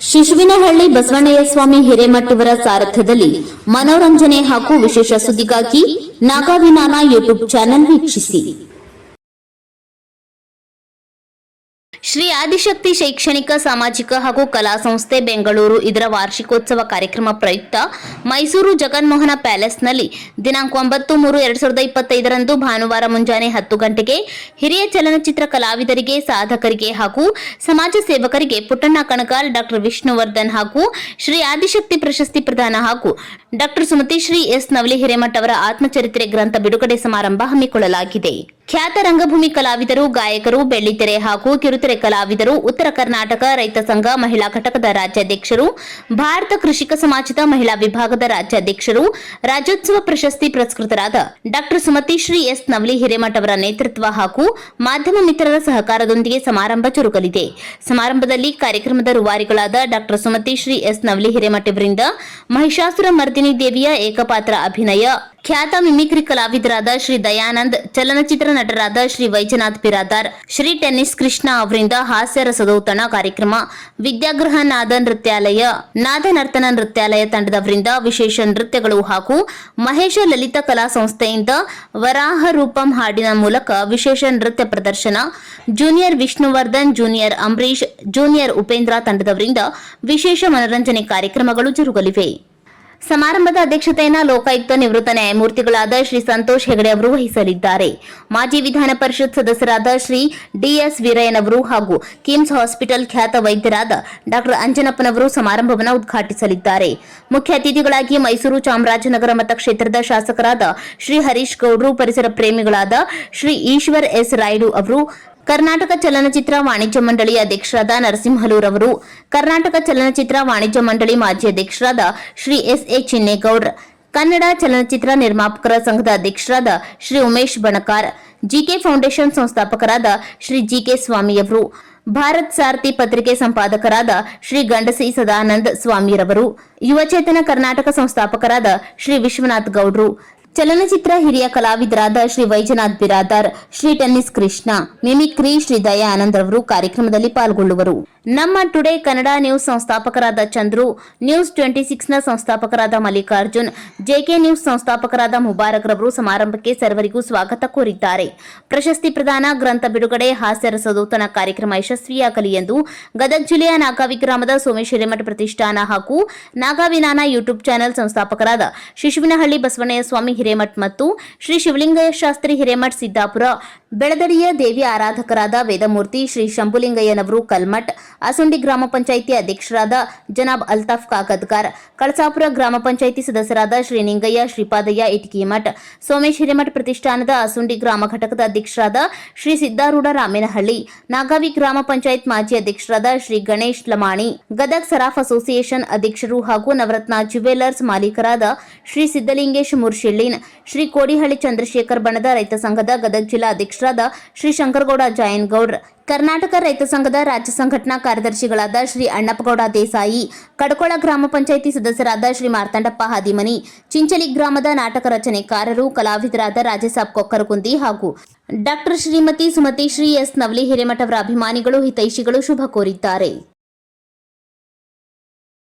ಶಿಶುವಿನಹಳ್ಳಿ ಬಸವಣ್ಣಯ್ಯ ಸ್ವಾಮಿ ಹಿರೇಮಠವರ ಸಾರಥ್ಯದಲ್ಲಿ ಮನೋರಂಜನೆ ಹಾಗೂ ವಿಶೇಷ ಸುದ್ದಿಗಾಗಿ ನಾಗಾವಿನಾನ ಯೂಟ್ಯೂಬ್ ಚಾನೆಲ್ ವೀಕ್ಷಿಸಿ. ಶ್ರೀ ಆದಿಶಕ್ತಿ ಶೈಕ್ಷಣಿಕ, ಸಾಮಾಜಿಕ ಹಾಗೂ ಕಲಾ ಸಂಸ್ಥೆ ಬೆಂಗಳೂರು ಇದರ ವಾರ್ಷಿಕೋತ್ಸವ ಕಾರ್ಯಕ್ರಮ ಪ್ರಯುಕ್ತ ಮೈಸೂರು ಜಗನ್ಮೋಹನ ಪ್ಯಾಲೇಸ್ನಲ್ಲಿ ದಿನಾಂಕ ಒಂಬತ್ತು ಮೂರು ಎರಡ್ ಸಾವಿರದ ಇಪ್ಪತ್ತೈದರಂದು ಭಾನುವಾರ ಮುಂಜಾನೆ ಹತ್ತು ಗಂಟೆಗೆ ಹಿರಿಯ ಚಲನಚಿತ್ರ ಕಲಾವಿದರಿಗೆ, ಸಾಧಕರಿಗೆ ಹಾಗೂ ಸಮಾಜ ಸೇವಕರಿಗೆ ಪುಟ್ಟಣ್ಣ ಕಣಗಾಲ್, ಡಾಕ್ಟರ್ ವಿಷ್ಣುವರ್ಧನ್ ಹಾಗೂ ಶ್ರೀ ಆದಿಶಕ್ತಿ ಪ್ರಶಸ್ತಿ ಪ್ರದಾನ ಹಾಗೂ ಡಾಕ್ಟರ್ ಸುಮತಿ ಶ್ರೀ ಎಸ್ ನವಲಿ ಹಿರೇಮಠ ಅವರ ಆತ್ಮಚರಿತ್ರೆ ಗ್ರಂಥ ಬಿಡುಗಡೆ ಸಮಾರಂಭ ಹಮ್ಮಿಕೊಳ್ಳಲಾಗಿದೆ. ಖ್ಯಾತ ರಂಗಭೂಮಿ ಕಲಾವಿದರು, ಗಾಯಕರು, ಬೆಳ್ಳಿತೆರೆ ಹಾಗೂ ಕಿರುತೆರೆ ಕಲಾವಿದರು, ಉತ್ತರ ಕರ್ನಾಟಕ ರೈತ ಸಂಘ ಮಹಿಳಾ ಘಟಕದ ರಾಜ್ಯಾಧ್ಯಕ್ಷರು, ಭಾರತ ಕೃಷಿಕ ಸಮಾಜದ ಮಹಿಳಾ ವಿಭಾಗದ ರಾಜ್ಯಾಧ್ಯಕ್ಷರು, ರಾಜ್ಯೋತ್ಸವ ಪ್ರಶಸ್ತಿ ಪುರಸ್ಕೃತರಾದ ಡಾಕ್ಟರ್ ಸುಮತಿ ಶ್ರೀ ಎಸ್ ನವಲಿ ಹಿರೇಮಠ ಅವರ ನೇತೃತ್ವ ಹಾಗೂ ಮಾಧ್ಯಮ ಮಿತ್ರರ ಸಹಕಾರದೊಂದಿಗೆ ಸಮಾರಂಭ ಚುರುಕಲಿದೆ ಸಮಾರಂಭದಲ್ಲಿ ಕಾರ್ಯಕ್ರಮದ ರೂವಾರಿಗಳಾದ ಡಾಕ್ಟರ್ ಸುಮತಿ ಶ್ರೀ ಎಸ್ ನವಲಿ ಹಿರೇಮಠ ಅವರಿಂದ ಮಹಿಷಾಸುರ ಮರ್ದಿನಿ ದೇವಿಯ ಏಕಪಾತ್ರ ಅಭಿನಯ ಖ್ಯಾತ ಮಿಮಿಕ್ರಿ ಕಲಾವಿದರಾದ ಶ್ರೀ ದಯಾನಂದ್, ಚಲನಚಿತ್ರ ನಟರಾದ ಶ್ರೀ ವೈಜನಾಥ್ ಬಿರಾದಾರ್ ಶ್ರೀ ಟೆನ್ನಿಸ್ ಕೃಷ್ಣ ಅವರಿಂದ ಹಾಸ್ಯ ರಸದೌತಣ ಕಾರ್ಯಕ್ರಮ, ವಿದ್ಯಾಗೃಹ ನಾದ ನೃತ್ಯಾಲಯ ನಾದ ನರ್ತನ ನೃತ್ಯಾಲಯ ತಂಡದವರಿಂದ ವಿಶೇಷ ನೃತ್ಯಗಳು ಹಾಗೂ ಮಹೇಶ ಲಲಿತ ಕಲಾ ಸಂಸ್ಥೆಯಿಂದ ವರಾಹ ರೂಪಂ ಹಾಡಿನ ಮೂಲಕ ವಿಶೇಷ ನೃತ್ಯ ಪ್ರದರ್ಶನ, junior Vishnuvardhan, junior Ambareesh junior Upendra ತಂಡದವರಿಂದ ವಿಶೇಷ ಮನರಂಜನೆ ಕಾರ್ಯಕ್ರಮಗಳು ಜರುಗಲಿವೆ. ಸಮಾರಂಭದ ಅಧ್ಯಕ್ಷತೆಯನ್ನು ಲೋಕಾಯುಕ್ತ ನಿವೃತ್ತ ನ್ಯಾಯಮೂರ್ತಿಗಳಾದ ಶ್ರೀ ಸಂತೋಷ್ ಹೆಗಡೆ ಅವರು ವಹಿಸಲಿದ್ದಾರೆ. ಮಾಜಿ ವಿಧಾನ ಪರಿಷತ್ ಸದಸ್ಯರಾದ ಶ್ರೀ ಡಿಎಸ್ ವೀರಯ್ಯನವರು ಹಾಗೂ ಕಿಮ್ಸ್ ಹಾಸ್ಪಿಟಲ್ ಖ್ಯಾತ ವೈದ್ಯರಾದ ಡಾಕ್ಟರ್ ಅಂಜನಪ್ಪನವರು ಸಮಾರಂಭವನ್ನು ಉದ್ಘಾಟಿಸಲಿದ್ದಾರೆ. ಮುಖ್ಯ ಅತಿಥಿಗಳಾಗಿ ಮೈಸೂರು ಚಾಮರಾಜನಗರ ಮತಕ್ಷೇತ್ರದ ಶಾಸಕರಾದ ಶ್ರೀ ಹರೀಶ್ ಗೌಡ್ರು, ಪರಿಸರ ಪ್ರೇಮಿಗಳಾದ ಶ್ರೀ ಈಶ್ವರ್ ಎಸ್ ರಾಯ್ಡು ಅವರು ಕರ್ನಾಟಕ ಚಲನಚಿತ್ರ ವಾಣಿಜ್ಯ ಮಂಡಳಿ ಅಧ್ಯಕ್ಷರಾದ ನರಸಿಂಹಲೂರ್ ಅವರು ಕರ್ನಾಟಕ ಚಲನಚಿತ್ರ ವಾಣಿಜ್ಯ ಮಂಡಳಿ ಮಾಜಿ ಅಧ್ಯಕ್ಷರಾದ ಶ್ರೀ ಎಸ್ ಎ ಚಿನ್ನೇಗೌಡ್ರ ಕನ್ನಡ ಚಲನಚಿತ್ರ ನಿರ್ಮಾಪಕರ ಸಂಘದ ಅಧ್ಯಕ್ಷರಾದ ಶ್ರೀ ಉಮೇಶ್ ಬಣಕಾರ್, ಜಿಕೆ ಫೌಂಡೇಶನ್ ಸಂಸ್ಥಾಪಕರಾದ ಶ್ರೀ ಜಿಕೆ ಸ್ವಾಮಿಯವರು, ಭಾರತ್ ಸಾರಥಿ ಪತ್ರಿಕೆ ಸಂಪಾದಕರಾದ ಶ್ರೀ ಗಂಡಸಿ ಸದಾನಂದ್ ಸ್ವಾಮಿರವರು ಯುವಚೇತನ ಕರ್ನಾಟಕ ಸಂಸ್ಥಾಪಕರಾದ ಶ್ರೀ ವಿಶ್ವನಾಥ್ ಗೌಡ್ರು ಚಲನಚಿತ್ರ ಹಿರಿಯ ಕಲಾವಿದರಾದ ಶ್ರೀ ವೈಜನಾಥ್ ಬಿರಾದಾರ್, ಶ್ರೀ ಟೆನ್ನಿಸ್ ಕೃಷ್ಣ, ಮಿಮಿಕ್ರಿ ಶ್ರೀ ದಯಾ ಆನಂದ್ ರವರು ಕಾರ್ಯಕ್ರಮದಲ್ಲಿ ಪಾಲ್ಗೊಳ್ಳುವರು. ನಮ್ಮ ಟುಡೇ ಕನ್ನಡ ನ್ಯೂಸ್ ಸಂಸ್ಥಾಪಕರಾದ ಚಂದ್ರು, ನ್ಯೂಸ್ ಟ್ವೆಂಟಿ ಸಿಕ್ಸ್ನ ಸಂಸ್ಥಾಪಕರಾದ ಮಲ್ಲಿಕಾರ್ಜುನ್ ಜೆಕೆ ನ್ಯೂಸ್ ಸಂಸ್ಥಾಪಕರಾದ ಮುಬಾರಕ್ ರವರು ಸಮಾರಂಭಕ್ಕೆ ಸರ್ವರಿಗೂ ಸ್ವಾಗತ ಕೋರಿದ್ದಾರೆ. ಪ್ರಶಸ್ತಿ ಪ್ರದಾನ, ಗ್ರಂಥ ಬಿಡುಗಡೆ, ಹಾಸ್ಯ ರಸದೌತಣ ಕಾರ್ಯಕ್ರಮ ಯಶಸ್ವಿಯಾಗಲಿ ಎಂದು ಗದಗ ಜಿಲ್ಲೆಯ ನಾಗಾವಿ ಗ್ರಾಮದ ಸೋಮೇಶ್ ಹಿರೇಮಠ ಪ್ರತಿಷ್ಠಾನ ಹಾಗೂ ನಾಗಾವಿನಾನ ಯೂಟ್ಯೂಬ್ ಚಾನೆಲ್ ಸಂಸ್ಥಾಪಕರಾದ ಶಿಶುವಿನಹಳ್ಳಿ ಬಸವಣ್ಣಯ್ಯ ಸ್ವಾಮಿ ಹಿರೇಮಠ್ ಮತ್ತು ಶ್ರೀ ಶಿವಲಿಂಗಯ್ಯ ಶಾಸ್ತ್ರಿ ಹಿರೇಮಠ್ ಸಿದ್ದಾಪುರ, ಬೆಳದಡಿಯ ದೇವಿ ಆರಾಧಕರಾದ ವೇದಮೂರ್ತಿ ಶ್ರೀ ಶಂಭುಲಿಂಗಯ್ಯನವರು ಕಲ್ಮಠ್, ಅಸುಂಡಿ ಗ್ರಾಮ ಪಂಚಾಯಿತಿ ಅಧ್ಯಕ್ಷರಾದ ಜನಾಬ್ ಅಲ್ತಾಫ್ ಕಾಕದ್ಗಾರ್, ಕಳಸಾಪುರ ಗ್ರಾಮ ಪಂಚಾಯಿತಿ ಸದಸ್ಯರಾದ ಶ್ರೀ ನಿಂಗಯ್ಯ, ಶ್ರೀಪಾದಯ್ಯ ಇಟಕಿಮಠ್ ಸೋಮೇಶ್ ಹಿರೇಮಠ್ ಪ್ರತಿಷ್ಠಾನದ ಅಸುಂಡಿ ಗ್ರಾಮ ಘಟಕದ ಅಧ್ಯಕ್ಷರಾದ ಶ್ರೀ ಸಿದ್ದಾರೂಢ ರಾಮೇನಹಳ್ಳಿ, ನಾಗಾವಿ ಗ್ರಾಮ ಪಂಚಾಯತ್ ಮಾಜಿ ಅಧ್ಯಕ್ಷರಾದ ಶ್ರೀ ಗಣೇಶ್ ಲಮಾಣಿ, ಗದಗ್ ಸರಾಫ್ ಅಸೋಸಿಯೇಷನ್ ಅಧ್ಯಕ್ಷರು ಹಾಗೂ ನವರತ್ನ ಜ್ಯುವೆಲರ್ಸ್ ಮಾಲೀಕರಾದ ಶ್ರೀ ಸಿದ್ದಲಿಂಗೇಶ್ ಮುರ್ಶಿಳ್ಳಿನ್ ಶ್ರೀ ಕೋಡಿಹಳ್ಳಿ ಚಂದ್ರಶೇಖರ್ ಬಣದ ರೈತ ಸಂಘದ ಗದಗ ಜಿಲ್ಲಾ ಅಧ್ಯಕ್ಷರಾದ ಶ್ರೀ ಶಂಕರಗೌಡ ಜಾಯನ್ಗೌಡ್ ಕರ್ನಾಟಕ ರೈತ ಸಂಘದ ರಾಜ್ಯ ಸಂಘಟನಾ ಕಾರ್ಯದರ್ಶಿಗಳಾದ ಶ್ರೀ ಅಣ್ಣಪ್ಪಗೌಡ ದೇಸಾಯಿ, ಕಡಕೊಳ ಗ್ರಾಮ ಪಂಚಾಯಿತಿ ಸದಸ್ಯರಾದ ಶ್ರೀ ಮಾರ್ತಾಂಡಪ್ಪ ಹಾದಿಮನಿ, ಚಿಂಚಲಿ ಗ್ರಾಮದ ನಾಟಕ ರಚನೆಕಾರರು, ಕಲಾವಿದರಾದ ರಾಜಸಾಬ್ ಕೊಕ್ಕರಕುಂದಿ ಹಾಗೂ ಡಾಕ್ಟರ್ ಶ್ರೀಮತಿ ಸುಮತಿ ಶ್ರೀ ಎಸ್ ನವಲಿ ಹಿರೇಮಠವರ ಅಭಿಮಾನಿಗಳು, ಹಿತೈಷಿಗಳು ಶುಭ ಕೋರಿದ್ದಾರೆ.